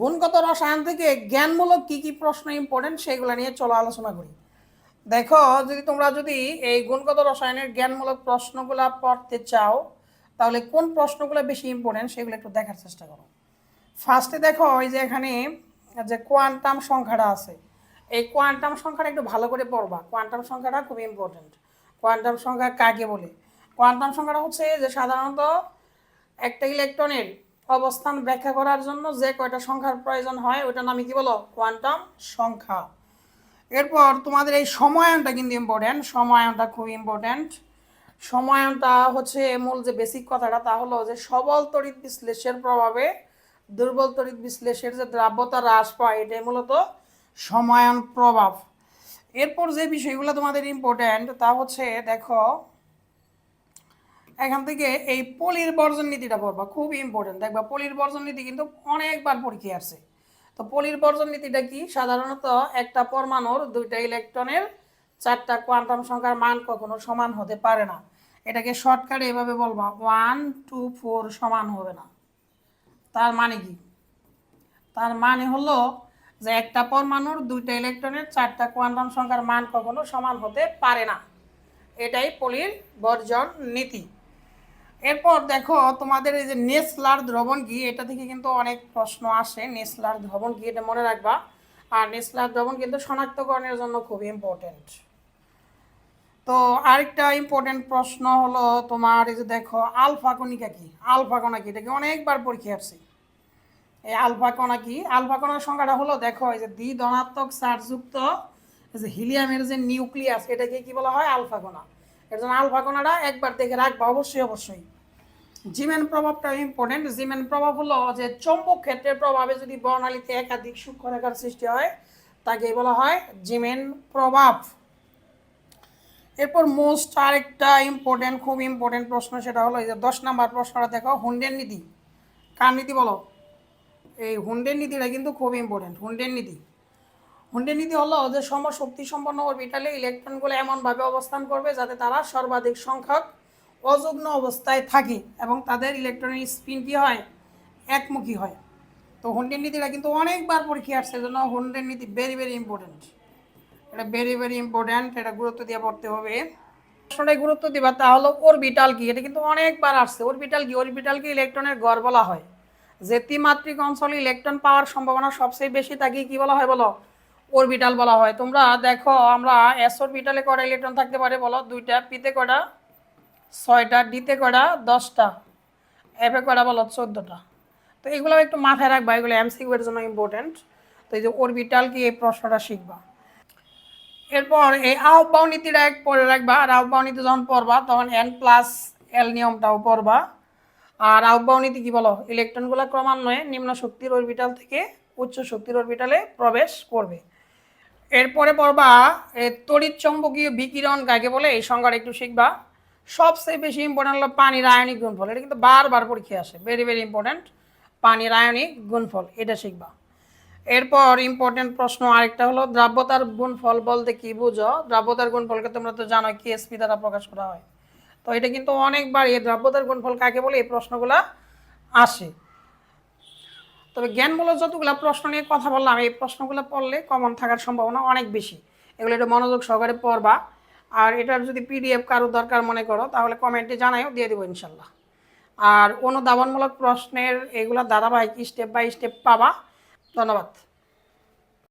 গুণগত রসায়ন থেকে জ্ঞানমূলক কি কি প্রশ্ন ইম্পর্টেন্ট সেগুলো নিয়ে চলো আলোচনা করি। দেখো, যদি তোমরা যদি এই গুণগত রসায়নের জ্ঞানমূলক প্রশ্নগুলো পড়তে চাও, তাহলে কোন প্রশ্নগুলো বেশি ইম্পর্টেন্ট সেগুলো একটু দেখার চেষ্টা করো। ফার্স্টে দেখো, ওই যে এখানে যে কোয়ান্টাম সংখ্যাটা আছে, এই কোয়ান্টাম সংখ্যাটা একটু ভালো করে পড়বা। কোয়ান্টাম সংখ্যাটা খুব ইম্পর্টেন্ট কোয়ান্টাম সংখ্যা কাকে বলে? কোয়ান্টাম সংখ্যাটা হচ্ছে যে সাধারণত একটা ইলেকট্রনের অবস্থান ব্যাখ্যা করার জন্য যে কয়টা সংখ্যার প্রয়োজন হয়, ওইটার নামে কি বলো? কোয়ান্টাম সংখ্যা। এরপর তোমাদের এই সময়নটা কিন্তু ইম্পর্টেন্ট সময়নটা খুব ইম্পর্টেন্ট সময়নটা হচ্ছে মূল যে বেসিক কথাটা, তা হলো যে সবল তড়িৎ বিশ্লেষের প্রভাবে, দুর্বল তড়িৎ বিশ্লেষের যে দ্রাব্যতা হ্রাস পায়, এটাই মূলত সময়ন প্রভাব। এরপর যে বিষয়গুলো তোমাদের ইম্পর্টেন্ট তা হচ্ছে, দেখো এখান থেকে এই পলির বর্জন নীতিটা পড়বা, খুব ইম্পর্টেন্ট দেখবা পলির বর্জন নীতি কিন্তু অনেকবার পরীক্ষায় আসছে। তো পলির বর্জন নীতিটা কি? সাধারণত একটা পরমাণুর দুইটা ইলেকট্রনের চারটা কোয়ান্টাম সংখ্যার মান কখনো সমান হতে পারে না। এটাকে শর্টকাটে এভাবে বলবা ওয়ান টু ফোর সমান হবে না। তার মানে কি? তার মানে হলো যে একটা পরমাণুর দুইটা ইলেকট্রনের চারটা কোয়ান্টাম সংখ্যার মান কখনো সমান হতে পারে না। এটাই পলির বর্জন নীতি। এরপর দেখো তোমাদের এই যে নেসলার দ্রবণ কি এটা থেকে কিন্তু অনেক প্রশ্ন আসে, নেসলার দ্রবণ কি এটা মনে রাখবা। আর নেসলার দ্রবণ কিন্তু শনাক্তকরণের জন্য খুব ইম্পর্টেন্ট তো আরেকটা ইম্পর্টেন্ট প্রশ্ন হলো তোমার এই যে দেখো, আলফা কণিকা কি? আলফা কণা কি? এটাকে অনেকবার পরীক্ষা আসছে এই আলফা কণা কি? আলফা কণার সংখ্যাটা হলো দেখো, এই যে দ্বি ধনাত্মক চার্জযুক্ত এই যে হিলিয়ামের যে নিউক্লিয়াস, এটাকে কি বলা হয়? আলফা কণা। এর জন্য আলফা কণাটা একবার দেখে রাখবা, অবশ্যই অবশ্যই। জিমেন প্রভাবটা ইম্পর্টেন্ট জিমেন প্রভাব হলো যে চম্বক ক্ষেত্রের প্রভাবে যদি বর্ণালীতে একাধিক সূক্ষ্মরেখার সৃষ্টি হয়, তাকে বলা হয় জিমেন প্রভাব। এরপর মোস্ট আরেকটা ইম্পর্টেন্ট খুব ইম্পর্টেন্ট প্রশ্ন সেটা হলো এই যে দশ নাম্বার প্রশ্নটা দেখো, হুন্ডের নীতি। কার নীতি বলো? এই হুন্ডের নীতিটা কিন্তু খুব ইম্পর্টেন্ট হুন্ডের নীতি। হুন্ডের নীতি হলো যে সমশক্তি সম্পন্ন অরবিটালে ইলেকট্রনগুলো এমনভাবে অবস্থান করবে যাতে তারা সর্বাধিক সংখ্যক অযুগ্ন অবস্থায় থাকে এবং তাদের ইলেকট্রনিক স্পিন কী হয়? একমুখী হয়। তো হুন্ডের নীতিটা কিন্তু অনেকবার পরীক্ষা আসছে জন্য হুন্ডের নীতি ভেরি ভেরি ইম্পর্টেন্ট এটা ভেরি ভেরি ইম্পর্ট্যান্ট এটা গুরুত্ব দিয়ে পড়তে হবে। প্রশ্নটাই গুরুত্ব দিবা, তা হলো অরবিটাল কি? এটা কিন্তু অনেকবার আসছে। অরবিটাল কি? অরবিটালকে ইলেকট্রনের গড় বলা হয়। যে ত্রিমাত্রিক অঞ্চলে ইলেকট্রন পাওয়ার সম্ভাবনা সবচেয়ে বেশি, তাকে কি বলা হয় বলো? অরবিটাল বলা হয়। তোমরা দেখো, আমরা এস অরবিটালে কটা ইলেকট্রন থাকতে পারে বলো? দুইটা পিতে কটা ছয়টা, ডিতে করা দশটা। এফে করা বলো? চোদ্দোটা। তো এগুলো একটু মাথায় রাখবা, এগুলো এমসিকিউর জন্য ইম্পর্টেন্ট তো এই যে অরবিটাল কি, এই প্রশ্নটা শিখবা। এরপর এই আহ্বাও নীতিটা এক পরে রাখবা, আর আহ্বাও নীতি যখন পড়বা, তখন এন প্লাস এল নিয়মটাও পড়বা। আর আহ্বাও নীতি কি বলো? ইলেকট্রনগুলো ক্রমান্বয়ে নিম্ন শক্তির অরবিটাল থেকে উচ্চ শক্তির অরবিটালে প্রবেশ করবে। এরপরে পড়বা তড়িৎ চম্বকীয় বিকিরণ কাকে বলে? এই সংজ্ঞাটা একটু শিখবা। সবচেয়ে বেশি ইম্পর্টেন্ট হলো পানির আয়নিক গুণফল। এটা কিন্তু বারবার পরীক্ষায় আসে। ভেরি ভেরি ইম্পর্টেন্ট পানির আয়নিক গুণফল। এটা শিখবা। এরপর ইম্পর্টেন্ট প্রশ্ন আরেকটা হলো, দ্রাব্যতার গুণফল বলতে কি বুঝো? দ্রাব্যতার গুণফলকে তোমরা তো জানো কি এসপি দ্বারা প্রকাশ করা হয়। তো এটা কিন্তু অনেকবার এই দ্রাব্যতার গুণফল কাকে বলে, এই প্রশ্নগুলো আসে। তবে জ্ঞানমূলক যতগুলো প্রশ্ন নিয়ে কথা বললাম, এই প্রশ্নগুলো পড়লে কমন থাকার সম্ভাবনা অনেক বেশি। এগুলো একটু মনোযোগ সহকারে পড়বা। আর এটার যদি পিডিএফ কারও দরকার মনে করো, তাহলে কমেন্টে জানাইও, দিয়ে দেবো ইনশাল্লাহ। আর অনুধাবনমূলক প্রশ্নের এগুলো ধারাবাহিক স্টেপ বাই স্টেপ পাবা। ধন্যবাদ।